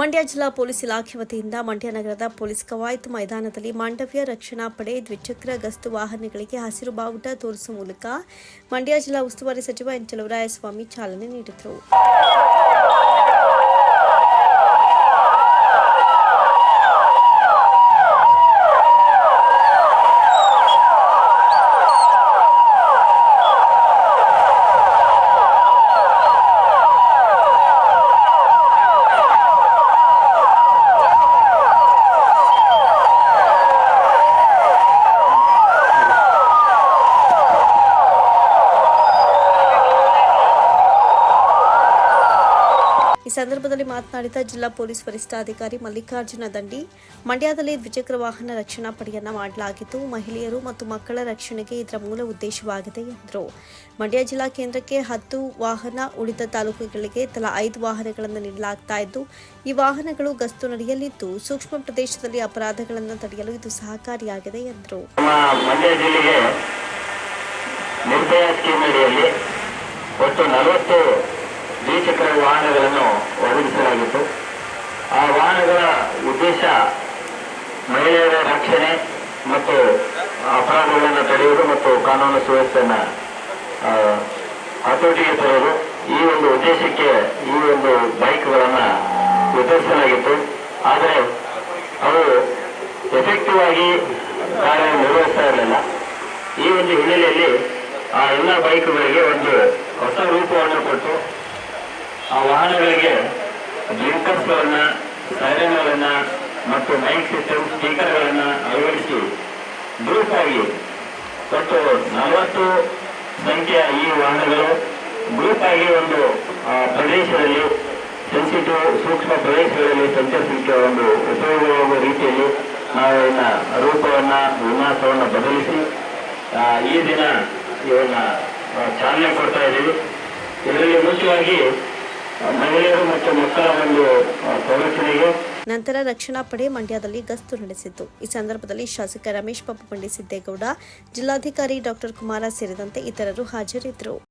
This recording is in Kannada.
ಮಂಡ್ಯ ಜಿಲ್ಲಾ ಪೊಲೀಸ್ ಇಲಾಖೆ ವತಿಯಿಂದ ಮಂಡ್ಯ ನಗರದ ಪೊಲೀಸ್ ಕವಾಯತು ಮೈದಾನದಲ್ಲಿ ಮಾಂಡವ್ಯ ರಕ್ಷಣಾ ಪಡೆ ದ್ವಿಚಕ್ರ ಗಸ್ತು ವಾಹನಗಳಿಗೆ ಹಸಿರು ಬಾವುಟ ತೋರಿಸುವ ಮೂಲಕ ಮಂಡ್ಯ ಜಿಲ್ಲಾ ಉಸ್ತುವಾರಿ ಸಚಿವ ಎನ್ ಚಲುವರಾಯಸ್ವಾಮಿ ಚಾಲನೆ ನೀಡಿದರು. ಸಂದರ್ಭದಲ್ಲಿ ಮಾತನಾಡಿದ ಜಿಲ್ಲಾ ಪೊಲೀಸ್ ವರಿಷ್ಠಾಧಿಕಾರಿ ಮಲ್ಲಿಕಾರ್ಜುನ ದಂಡಿ, ಮಂಡ್ಯದಲ್ಲಿ ದ್ವಿಚಕ್ರ ವಾಹನ ರಕ್ಷಣಾ ಪಡೆಯನ್ನ ಮಾಡಲಾಗಿದ್ದು, ಮಹಿಳೆಯರು ಮತ್ತು ಮಕ್ಕಳ ರಕ್ಷಣೆಗೆ ಇದರ ಮೂಲ ಉದ್ದೇಶವಾಗಿದೆ ಎಂದರು. ಮಂಡ್ಯ ಜಿಲ್ಲಾ ಕೇಂದ್ರಕ್ಕೆ ಹತ್ತು ವಾಹನ ಉಳಿದ ತಾಲೂಕುಗಳಿಗೆ ತಲಾ ಐದು ವಾಹನಗಳನ್ನು ನೀಡಲಾಗ್ತಾ ಇದ್ದು, ಈ ವಾಹನಗಳು ಗಸ್ತು ನಡೆಯಲಿದ್ದು, ಸೂಕ್ಷ್ಮ ಪ್ರದೇಶದಲ್ಲಿ ಅಪರಾಧಗಳನ್ನು ತಡೆಯಲು ಇದು ಸಹಕಾರಿಯಾಗಿದೆ ಎಂದರು. ಒಟ್ಟು ದ್ವಿಚಕ್ರ ವಾಹನಗಳನ್ನು ಒದಗಿಸಲಾಗಿತ್ತು. ಆ ವಾಹನಗಳ ಉದ್ದೇಶ ಮಹಿಳೆಯರ ರಕ್ಷಣೆ ಮತ್ತು ಅಪರಾಧಗಳನ್ನು ತಡೆಯುವುದು ಮತ್ತು ಕಾನೂನು ಸುವ್ಯವಸ್ಥೆಯನ್ನು ಹತೋಟಿಗೆ ತರುವುದು ಈ ಒಂದು ಉದ್ದೇಶಕ್ಕೆ ಈ ಒಂದು ಬೈಕ್ಗಳನ್ನು ವಿತರಿಸಲಾಗಿತ್ತು. ಆದರೆ ಅವು ಎಫೆಕ್ಟಿವ್ ಆಗಿ ಕಾರ್ಯನಿರ್ವಹಿಸ್ತಾ ಇರಲಿಲ್ಲ. ಈ ಒಂದು ಹಿನ್ನೆಲೆಯಲ್ಲಿ ಆ ಎಲ್ಲ ಬೈಕ್ಗಳಿಗೆ ಒಂದು ಹೊಸ ರೂಪವನ್ನು ಕೊಟ್ಟು ಆ ವಾಹನಗಳಿಗೆ ಬ್ಲಿಂಕರ್ಸ್ಗಳನ್ನ ಸೈರನ್ಗಳನ್ನ ಮತ್ತು ಮೈಕ್ ಸಿಸ್ಟಮ್ ಸ್ಪೀಕರ್ಗಳನ್ನ ಅಳವಡಿಸಿ ಗ್ರೂಪ್ ಆಗಿ ಒಟ್ಟು ನಲವತ್ತು ಸಂಖ್ಯೆಯ ಈ ವಾಹನಗಳು ಗ್ರೂಪ್ ಆಗಿ ಒಂದು ಪ್ರದೇಶದಲ್ಲಿ ಸೆನ್ಸಿಟಿವ್ ಸೂಕ್ಷ್ಮ ಪ್ರದೇಶಗಳಲ್ಲಿ ಸಂಚರಿಸಲಿಕ್ಕೆ ಒಂದು ಉಪಯೋಗವಾಗುವ ರೀತಿಯಲ್ಲಿ ನಾವು ಇದನ್ನ ರೂಪವನ್ನ, ವಿನ್ಯಾಸವನ್ನು ಬದಲಿಸಿ ಈ ದಿನ ಇವನ್ನ ಚಾಲನೆ ಕೊಡ್ತಾ ಇದ್ದೀವಿ. ಇದರಲ್ಲಿ ಮುಖ್ಯವಾಗಿ ನಂತರ ರಕ್ಷಣಾ ಪಡೆ ಮಂಡ್ಯದಲ್ಲಿ ಗಸ್ತು ನಡೆಸಿತು ಈ ಸಂದರ್ಭದಲ್ಲಿ ಶಾಸಕ ರಮೇಶ್ ಬಾಬು ಸಿದ್ದೇಗೌಡ, ಜಿಲ್ಲಾಧಿಕಾರಿ ಡಾಕ್ಟರ್ ಕುಮಾರ ಸೇರಿದಂತೆ ಇತರರು ಹಾಜರಿದ್ದರು.